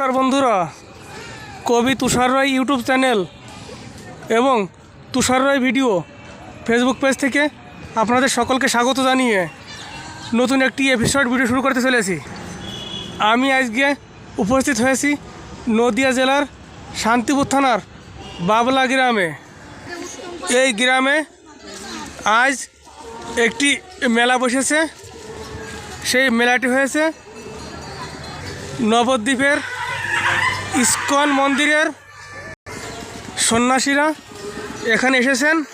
নমস্কার বন্ধুরা, কবি তুষার রায় ইউটিউব চ্যানেল এবং Tushar Roy video Facebook page থেকে আপনাদের সকলকে স্বাগত জানিয়ে নতুন একটি এপিসোড ভিডিও শুরু করতে চলেছি। আমি আজকে উপস্থিত হয়েছি নদিয়া জেলার শান্তিপুর থানার বাবলা গ্রামে। এই গ্রামে আজ একটি মেলা বসেছে। সেই মেলাটি হয়েছে নবদ্বীপের ইস্কন মন্দিরের সন্ন্যাসীরা এখানে এসেছেন।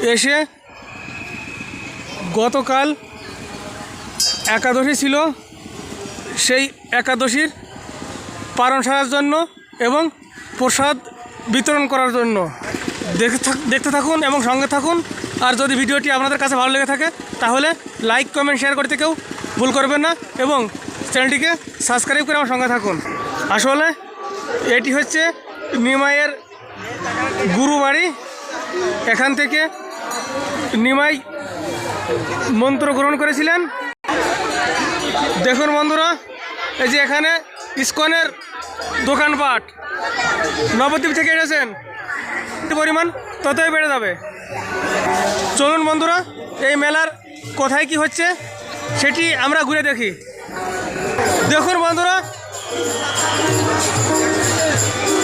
এসে গতকাল একাদশী ছিল। সেই একাদশীর পালন সারার জন্য এবং প্রসাদ বিতরণ করার জন্য। দেখতে থাক- দেখতে থাকুন এবং সঙ্গে থাকুন। আর যদি ভিডিওটি আপনাদের কাছে ভালো লেগে থাকে, তাহলে লাইক, কমেন্ট শেয়ার করতে কেউ ভুল করবেন না এবং চ্যানেলটিকে সাবস্ক্রাইব করে আমার সঙ্গে থাকুন। আসলে এটি হচ্ছে নিমাইয়ের গুরু বাড়ি এখান থেকে নিমাই মন্ত্র গ্রহণ করেছিলেন। দেখুন বন্ধুরা, এই যে এখানে ইস্কনের দোকানপাট। নবদ্বীপ থেকে এসেছেন পরিমাণ ততই বেড়ে যাবে। চলুন বন্ধুরা, এই মেলার কোথায় কি হচ্ছে সেটি আমরা ঘুরে দেখি। দেখুন বন্ধুরা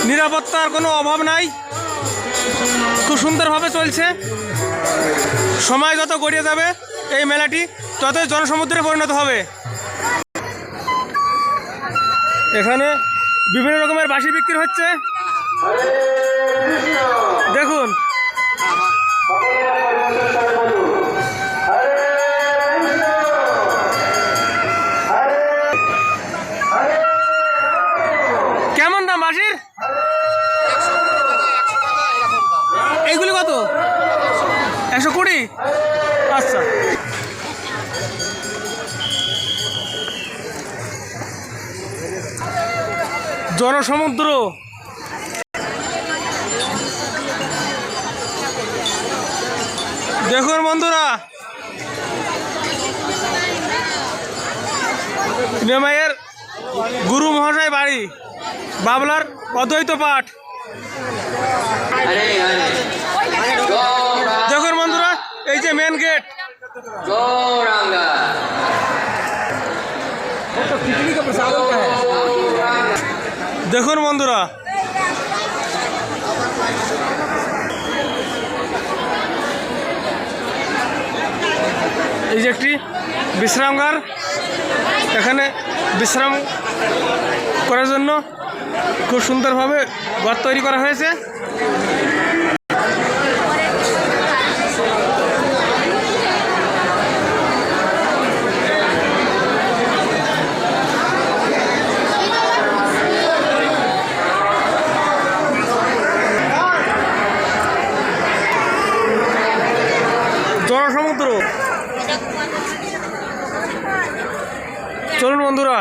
নিরাপত্তার কোনো অভাব নাই। খুব সুন্দরভাবে চলছে। সময় যত গড়িয়ে যাবে এই মেলাটি, ততই জনসমুদ্রে পরিণত হবে। এখানে বিভিন্ন রকমের বাঁশি বিক্রি হচ্ছে। দেখুন। জনসমুদ্র দেখুন বন্ধুরা নেমাইয়ের গুরু মহাশয় বাড়ি বাবলার অদ্বৈত পাঠ দেখুন বন্ধুরা এই যে মেন গেট गौरांगा দেখুন বন্ধুরা। এই যে একটি বিশ্রামগার এখানে বিশ্রাম করার জন্য খুব সুন্দরভাবে ঘর তৈরি করা হয়েছে জনসমুদ্র চলুন বন্ধুরা।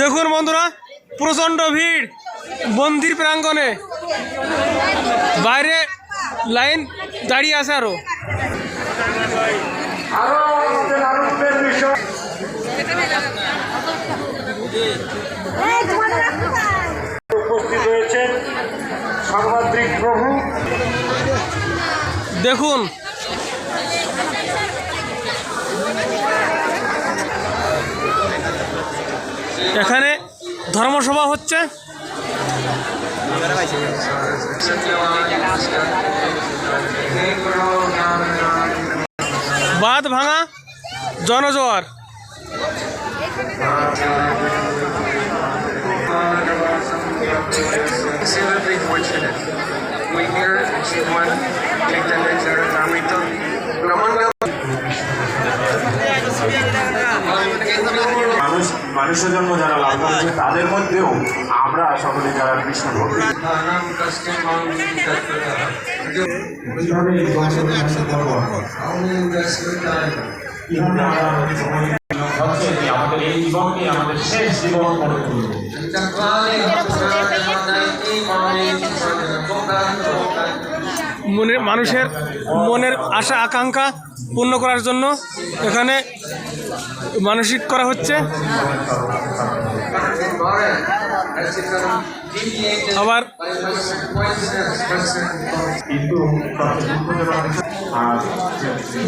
দেখুন বন্ধুরা প্রচণ্ড ভিড় মন্দির প্রাঙ্গণে। বাইরে লাইন দাঁড়িয়ে আছে আরও। দেখুন এখানে ধর্মসভা হচ্ছে বাঁধ ভাঙা জনজোয়ার. We here Shimon Chaitanya Charitamrita Brahmanga মানুষ মানুষের জন্য যারা লাভ করেছে তাদের মধ্যেও আমরা সকলে যারা কৃষ্ণ ভক্তি। আমাদের এই জীবনকে আমাদের শেষ জীবন করে তুলব মনের মানুষের মনের আশা, আকাঙ্ক্ষা পূর্ণ করার জন্য এখানে মানসিক করা হচ্ছে। আবার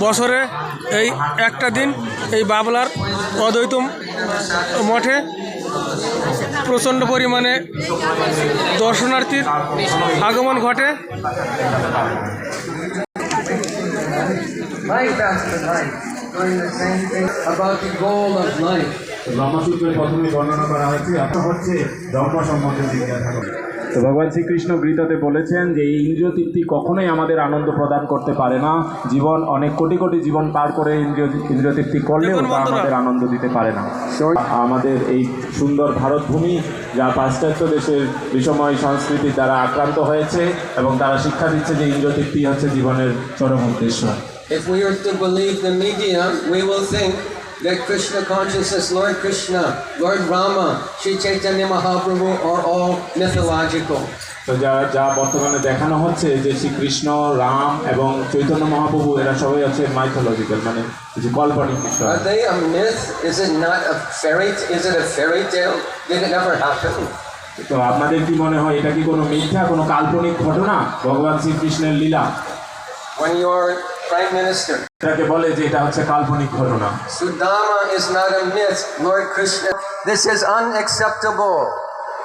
বছরে এই একটা দিন এই বাবলার অদ্বৈত মঠে প্রচণ্ড পরিমাণে দর্শনার্থীর আগমন ঘটে. ব্রহ্মসূত্রের প্রথমে বর্ণনা করা হয়েছে একটা হচ্ছে ধর্ম সম্বন্ধে জিজ্ঞাসা তো ভগবান শ্রীকৃষ্ণ গীতাতে বলেছেন যে এই ইন্দ্রিয় তৃপ্তি কখনোই আমাদের আনন্দ প্রদান করতে পারে না। জীবন অনেক কোটি কোটি জীবন পার করে ইন্দ্রিয় ইন্দ্রিয় তৃপ্তি করলেও তা আমাদের আনন্দ দিতে পারে না। আমাদের এই সুন্দর ভারতভূমি যা পাশ্চাত্য দেশের বিষময় সংস্কৃতির দ্বারা আক্রান্ত হয়েছে এবং তারা শিক্ষা দিচ্ছে যে ইন্দ্রিয় তৃপ্তি হচ্ছে জীবনের চরম উদ্দেশ্য। If we are to believe the media, we will think that Krishna consciousness, Lord Krishna, Lord Rama, Sri Chaitanya Mahaprabhu are all mythological. তো যা যা বর্তমানে দেখানো হচ্ছে যে শ্রীকৃষ্ণ রাম এবং চৈতন্য মহাপ্রভু এরা সবাই হচ্ছে মাইথোলজিক্যাল মানে কিছু কাল্পনিক বিষয় Are they a myth? Is it not a fairy? Is it a fairy tale? Did it ever happen? তো আপনাদের কি মনে হয় এটা কি কোনো মিথ্যা কোনো কাল্পনিক ঘটনা ভগবান শ্রীকৃষ্ণের লীলা When you're prime minister, এটাকে বলে যে এটা হচ্ছে কাল্পনিক ঘটনা Sudama is not a myth, Lord Krishna. This is unacceptable.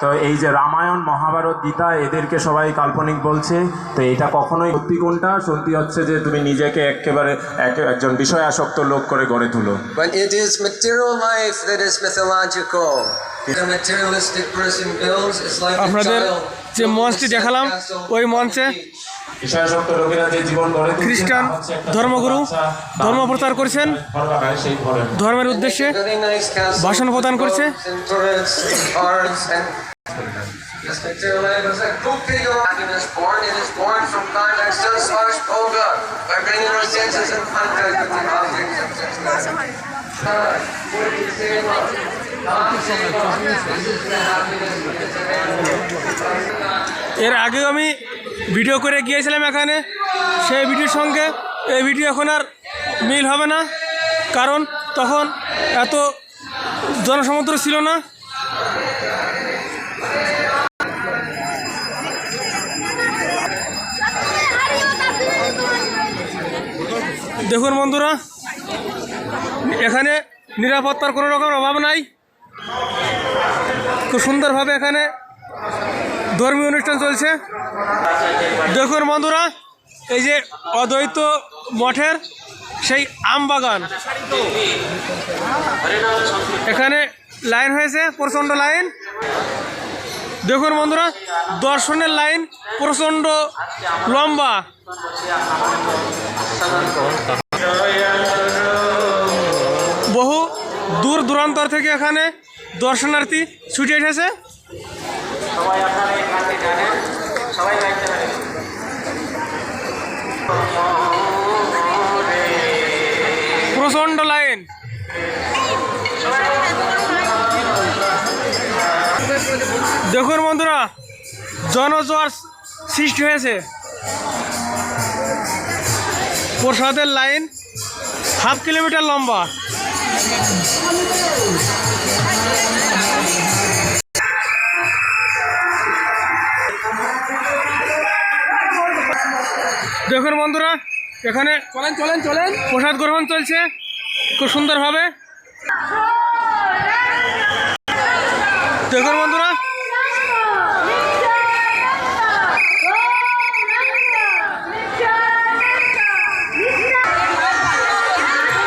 তো এই যে রামায়ণ মহাভারত গীতা এদেরকে সবাই কাল্পনিক বলছে তো এটা কখনোই সত্যি কোনটা সত্যি হচ্ছে যে তুমি নিজেকে একেবারে এক- একজন বিষয় আসক্ত লোক করে গড়ে তুলো But it is material life that is mythological. The materialistic person builds is like a আপনাদের যে মঞ্চটি দেখালাম ওই মঞ্চে খ্রিস্টান ধর্মগুরু ধর্ম প্রচার করছেন ধর্মের উদ্দেশ্যে. ভাষণ প্রদান করছে। এর আগেও আমি ভিডিও করে গিয়েছিলাম এখানে, সেই ভিডিওর সঙ্গে এই ভিডিও এখন আর মিল হবে না। কারণ তখন এত জনসমুদ্র ছিল না। দেখুন বন্ধুরা, এখানে নিরাপত্তার কোনো রকম অভাব নাই। খুব সুন্দরভাবে এখানে ধর্মীয় অনুষ্ঠান চলছে। দেখুন বন্ধুরা, এই যে অদ্বৈত মঠের সেই আম বাগান। এখানে লাইন হয়েছে, প্রচণ্ড লাইন। দেখুন বন্ধুরা, দর্শনের লাইন প্রচণ্ড লম্বা। বহু দূর দূরান্তর থেকে এখানে দর্শনার্থী ছুটে এসেছে। প্রচণ্ড লাইন। দেখুন বন্ধুরা জনজোয়ার সৃষ্টি হয়েছে। প্রসাদের লাইন হাফ কিলোমিটার লম্বা। দেখুন বন্ধুরা এখানে চলেন চলেন চলেন। প্রসাদ গ্রহণ চলছে খুব সুন্দরভাবে। দেখুন বন্ধুরা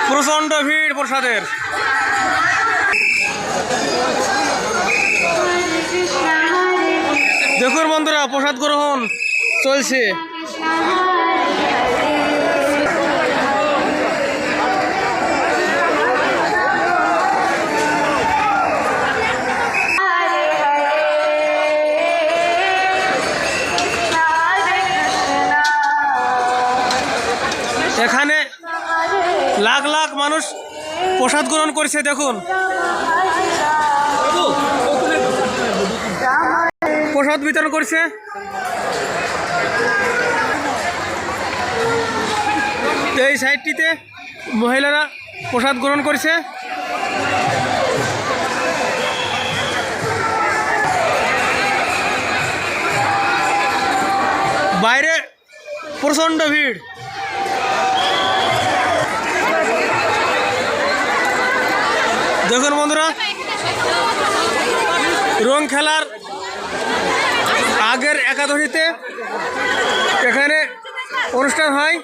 প্রচণ্ড ভিড় প্রসাদের। দেখুন বন্ধুরা প্রসাদ গ্রহণ চলছে। লাখ মানুষ প্রসাদ গ্রহণ করছে, দেখুন। প্রসাদ বিতরণ করছে। এই সাইডটিতে মহিলারা প্রসাদ গ্রহণ করেছে। বাইরে প্রচণ্ড ভিড়। দেখুন বন্ধুরা রং খেলার আগের একাদশীতে এখানে অনুষ্ঠান হয়।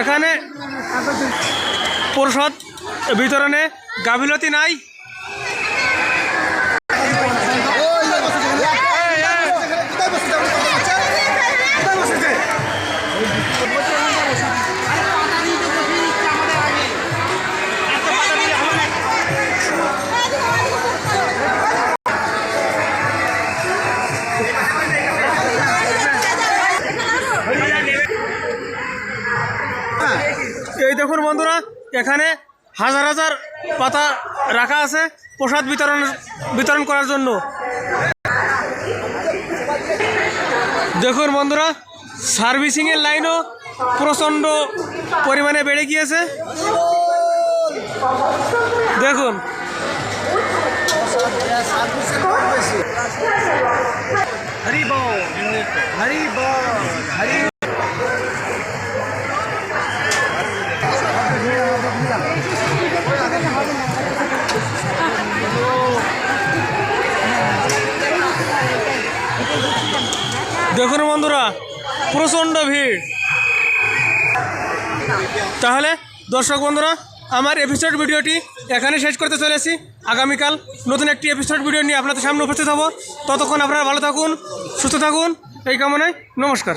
এখানে প্রসাদ বিতরণে গাফিলতি নাই। এখানে হাজার হাজার পাতা রাখা আছে প্রসাদ বিতরণ বিতরণ করার জন্য। দেখুন বন্ধুরা, সার্ভিসিংয়ের লাইনও প্রচণ্ড পরিমাণে বেড়ে গিয়েছে। দেখুন। দেখুন বন্ধুরা, প্রচণ্ড ভিড়। তাহলে দর্শক বন্ধুরা, আমার এপিসোড ভিডিওটি এখানে শেষ করতে চলেছি। আগামীকাল নতুন একটি এপিসোড ভিডিও নিয়ে আপনাদের সামনে উপস্থিত হব। ততক্ষণ আপনারা ভালো থাকুন, সুস্থ থাকুন, এই কামনায় নমস্কার।